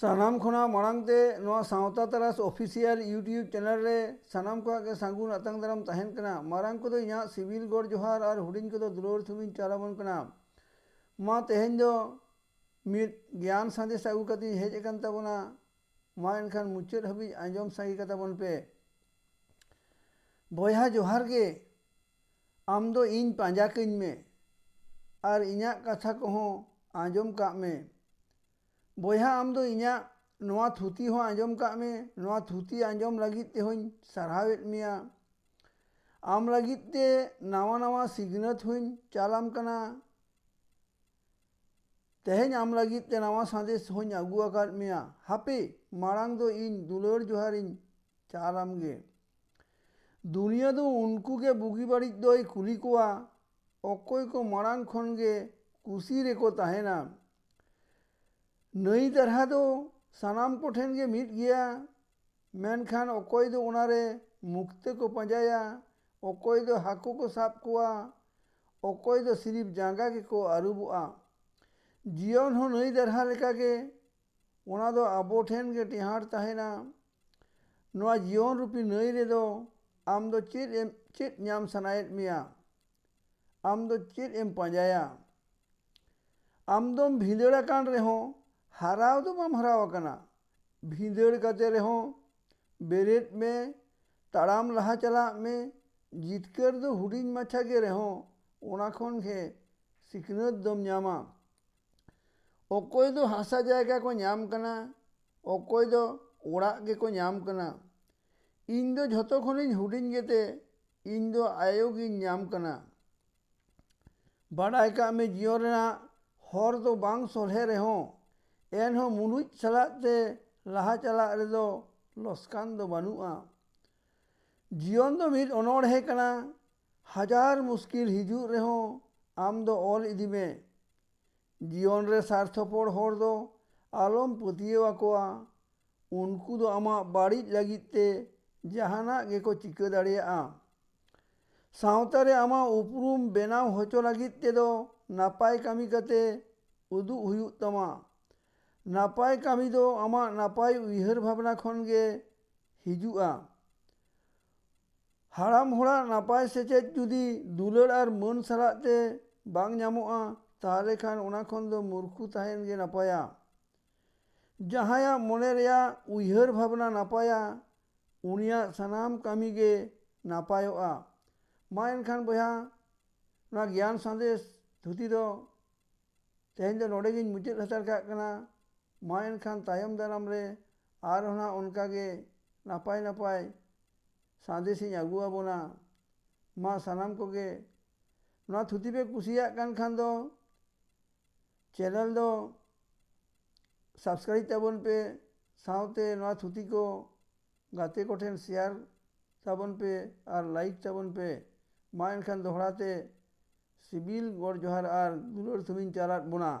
ᱥᱟᱱᱟᱢ ᱠᱷᱚᱱᱟᱜ ᱢᱟᱲᱟᱝ ᱛᱮ ᱱᱚᱣᱟ ᱥᱟᱶᱛᱟ ᱛᱟᱨᱟᱥ ᱚᱯᱷᱤᱥᱤᱭᱟᱞ ᱤᱭᱩᱴᱩᱵᱽ ᱪᱮᱱᱮᱞ ᱨᱮ ᱥᱟᱱᱟᱢ ᱠᱚᱣᱟᱜ ᱜᱮ ᱥᱟᱹᱜᱩᱱ ᱟᱛᱟᱝ ᱫᱟᱨᱟᱢ ᱛᱟᱦᱮᱱ ᱠᱟᱱᱟ ᱢᱟᱨᱟᱝ ᱠᱚᱫᱚ ᱤᱧᱟᱹᱜ ᱥᱤᱵᱤᱞ ᱜᱚᱰ ᱡᱚᱦᱟᱨ ᱟᱨ ᱦᱩᱰᱤᱧ ᱠᱚᱫᱚ ᱫᱩᱞᱟᱹᱲ ᱛᱷᱩᱢᱤᱧ ᱪᱟᱞ ᱟᱵᱚᱱ ᱠᱟᱱᱟ ᱢᱟ ᱛᱮᱦᱮᱧ ᱫᱚ ᱢᱤᱫ ᱜᱮᱭᱟᱱ ᱥᱟᱸᱫᱮᱥ ᱟᱹᱜᱩ ᱠᱟᱛᱮᱧ ᱦᱮᱡ ᱟᱠᱟᱱ ᱛᱟᱵᱚᱱᱟ ᱢᱟ ᱮᱱᱠᱷᱟᱱ ᱢᱩᱪᱟᱹᱫ ᱦᱟᱹᱵᱤᱡ ᱟᱸᱡᱚᱢ ᱥᱟᱸᱜᱮ ᱠᱟᱛᱟᱵᱚᱱ ᱯᱮ ᱵᱚᱭᱦᱟ ᱡᱚᱦᱟᱨ ᱜᱮ ᱟᱢ ᱫᱚ ᱤᱧ ᱯᱟᱸᱡᱟ ᱠᱟᱹᱧ ᱢᱮ ᱟᱨ ᱤᱧᱟᱹᱜ ᱠᱟᱛᱷᱟ ᱠᱚᱦᱚᱸ ᱟᱸᱡᱚᱢ ᱠᱟᱜ ᱢᱮ ᱵᱚᱭᱦᱟ ᱟᱢ ᱫᱚ ᱤᱧᱟᱹᱜ ᱱᱚᱣᱟ ᱛᱷᱩᱛᱤ ᱦᱚᱸ ᱟᱸᱡᱚᱢ ᱠᱟᱜ ᱢᱮ ᱱᱚᱣᱟ ᱛᱷᱩᱛᱤ ᱟᱸᱡᱚᱢ ᱞᱟᱹᱜᱤᱫ ᱛᱮᱦᱚᱸᱧ ᱥᱟᱨᱦᱟᱣᱮᱫ ᱢᱮᱭᱟ ᱟᱢ ᱞᱟᱹᱜᱤᱫ ᱛᱮ ᱱᱟᱣᱟ ᱱᱟᱣᱟ ᱥᱤᱠᱷᱱᱟᱹᱛ ᱦᱚᱸᱧ ᱪᱟᱞᱟᱢ ᱠᱟᱱᱟ ᱛᱮᱦᱮᱧ ᱟᱢ ᱞᱟᱹᱜᱤᱫ ᱛᱮ ᱱᱟᱣᱟ ᱥᱟᱸᱫᱮᱥ ᱦᱚᱸᱧ ᱟᱹᱜᱩ ᱟᱠᱟᱫ ᱢᱮᱭᱟ ᱦᱟᱯᱮ ᱢᱟᱲᱟᱝ ᱫᱚ ᱤᱧ ᱫᱩᱞᱟᱹᱲ ᱡᱚᱦᱟᱨᱤᱧ ᱪᱟᱞᱟᱢ ᱜᱮ ᱫᱩᱱᱤᱭᱟᱹ ᱫᱚ ᱩᱱᱠᱩ ᱜᱮ ᱵᱩᱜᱤ ᱵᱟᱹᱲᱤᱡ ᱫᱚᱭ ᱠᱩᱞᱤ ᱠᱚᱣᱟ ᱚᱠᱚᱭ ᱠᱚ ᱢᱟᱲᱟᱝ ᱠᱷᱚᱱ ᱜᱮ ᱠᱩᱥᱤ ᱨᱮᱠᱚ ᱛᱟᱦᱮᱱᱟ ᱱᱟᱹᱭ ᱫᱟᱨᱦᱟ ᱫᱚ ᱥᱟᱱᱟᱢ ᱠᱚᱴᱷᱮᱱ ᱜᱮ ᱢᱤᱫ ᱜᱮᱭᱟ ᱢᱮᱱᱠᱷᱟᱱ ᱚᱠᱚᱭ ᱫᱚ ᱚᱱᱟᱨᱮ ᱢᱩᱠᱛᱟᱹ ᱠᱚ ᱯᱟᱸᱡᱟᱭᱟ ᱚᱠᱚᱭ ᱫᱚ ᱦᱟᱹᱠᱩ ᱠᱚ ᱥᱟᱵ ᱠᱚᱣᱟ ᱚᱠᱚᱭ ᱫᱚ ᱥᱤᱨᱤᱯ ᱡᱟᱸᱜᱟ ᱜᱮᱠᱚ ᱟᱹᱨᱩᱵᱚᱜᱼᱟ ᱡᱤᱭᱚᱱ ᱦᱚᱸ ᱱᱟᱹᱭ ᱫᱟᱨᱦᱟ ᱞᱮᱠᱟᱜᱮ ᱚᱱᱟ ᱫᱚ ᱟᱵᱚ ᱴᱷᱮᱱ ᱜᱮ ᱴᱮᱦᱟᱸᱴ ᱛᱟᱦᱮᱱᱟ ᱱᱚᱣᱟ ᱡᱤᱭᱚᱱ ᱨᱩᱯᱤ ᱱᱟᱹᱭ ᱨᱮᱫᱚ ᱟᱢ ᱫᱚ ᱪᱮᱫ ᱮᱢ ᱪᱮᱫ ᱧᱟᱢ ᱥᱟᱱᱟᱭᱮᱫ ᱢᱮᱭᱟ ᱟᱢ ᱫᱚ ᱪᱮᱫ ᱮᱢ ᱯᱟᱸᱡᱟᱭᱟ ᱟᱢ ᱫᱚᱢ ᱵᱷᱤᱸᱫᱟᱹᱲ ᱟᱠᱟᱱ ᱨᱮᱦᱚᱸ हराव तो बम हराव कना भींदेड़ कते रहो। बेरेट में, ताड़ाम लहा चला में, जीतकर तो दो हुडिंग मच्छा के रहो। ओना खन के सिकनत दम नामा ओकोय दो तो हासा जायगा को नाम कना। ओकोय दो तो ओड़ा के को नाम कना। इन दो जतो खनिन हुडिंग गेते इन दो आयोग इन नाम कना। का में जियो रेना हर तो बांग सोलहे रहो। ᱮᱱᱦᱚᱸ ᱢᱩᱞᱩᱡ ᱥᱟᱞᱟᱜ te ᱞᱟᱦᱟ ᱪᱟᱞᱟᱜ ᱨᱮᱫᱚ ᱞᱚᱥᱠᱟᱱ ᱫᱚ ᱵᱟᱹᱱᱩᱜᱼᱟ ᱡᱤᱭᱚᱱ ᱫᱚ ᱢᱤᱫ ᱚᱱᱚᱬᱦᱮ ᱠᱟᱱᱟ ᱦᱟᱡᱟᱨ ᱢᱩᱥᱠᱤᱞ ᱦᱤᱡᱩᱜ ᱨᱮᱦᱚᱸ ᱟᱢ ᱫᱚ ᱚᱞ ᱤᱫᱤ ᱢᱮ ᱡᱤᱭᱚᱱ ᱨᱮ ᱥᱟᱨᱛᱷᱚᱯᱚᱨ ᱦᱚᱲ ᱫᱚ ᱟᱞᱚᱢ ᱯᱟᱹᱛᱭᱟᱹᱣ ᱟᱠᱚᱣᱟ ᱩᱱᱠᱩ ᱫᱚ ᱟᱢᱟᱜ ᱵᱟᱹᱲᱤᱡ ᱞᱟᱹᱜᱤᱫ te ᱡᱟᱦᱟᱱᱟᱜ ᱜᱮᱠᱚ ᱪᱤᱠᱟᱹ ᱫᱟᱲᱮᱭᱟᱜᱼᱟ ᱥᱟᱶᱛᱟ ᱨᱮ ᱟᱢᱟᱜ ᱩᱯᱨᱩᱢ ᱵᱮᱱᱟᱣ ᱦᱚᱪᱚ ᱞᱟᱹᱜᱤᱫ ᱛᱮᱫᱚ ᱱᱟᱯᱟᱭ ᱠᱟᱹᱢᱤ ᱠᱟᱛᱮ ᱩᱫᱩᱜ ᱦᱩᱭᱩᱜ ᱛᱟᱢᱟ नपाय कमी दो नपाय उहर भावना हजू हड़ाम होड़ा नपाय सेचे जुदी दुलड़ और मन सड़ाते बामान मूर्ख तहन नपाया। जहाँ मन उहर भावना नपाया उन सामान कमी नपाय मैं खान बया ज्ञान संदेश धुति तेज नोड़े मुचाद हतार ᱢᱟ ᱮᱱᱠᱷᱟᱱ ᱛᱟᱭᱚᱢ ᱫᱟᱨᱟᱢ ᱨᱮ ᱟᱨᱦᱚᱸ ᱱᱟᱜ ᱚᱱᱠᱟᱜᱮ ᱱᱟᱯᱟᱭ ᱱᱟᱯᱟᱭ ᱥᱟᱸᱫᱮᱥᱤᱧ ᱟᱹᱜᱩ ᱟᱵᱚᱱᱟ ᱢᱟ ᱥᱟᱱᱟᱢ ᱠᱚᱜᱮ ᱱᱚᱣᱟ ᱛᱷᱩᱛᱤ ᱯᱮ ᱠᱩᱥᱤᱭᱟᱜ ᱠᱟᱱ ᱠᱷᱟᱱ ᱫᱚ ᱪᱮᱱᱮᱞ ᱫᱚ ᱥᱟᱵᱥᱠᱨᱟᱭᱤᱵ ᱛᱟᱵᱚᱱ ᱯᱮ ᱥᱟᱶᱛᱮ ᱱᱚᱣᱟ ᱛᱷᱩᱛᱤ ᱠᱚ ᱜᱟᱛᱮ ᱠᱚᱴᱷᱮᱱ ᱥᱮᱭᱟᱨ ᱛᱟᱵᱚᱱ ᱯᱮ ᱟᱨ ᱞᱟᱭᱤᱠ ᱛᱟᱵᱚᱱ ᱯᱮ ᱢᱟ ᱮᱱᱠᱷᱟᱱ ᱫᱚᱦᱲᱟ ᱛᱮ ᱥᱤᱵᱤᱞ ᱜᱚᱰ ᱡᱚᱦᱟᱨ ᱟᱨ ᱫᱩᱞᱟᱹᱲ ᱛᱷᱩᱢᱤᱧ ᱪᱟᱞᱟᱫ ᱵᱚᱱᱟ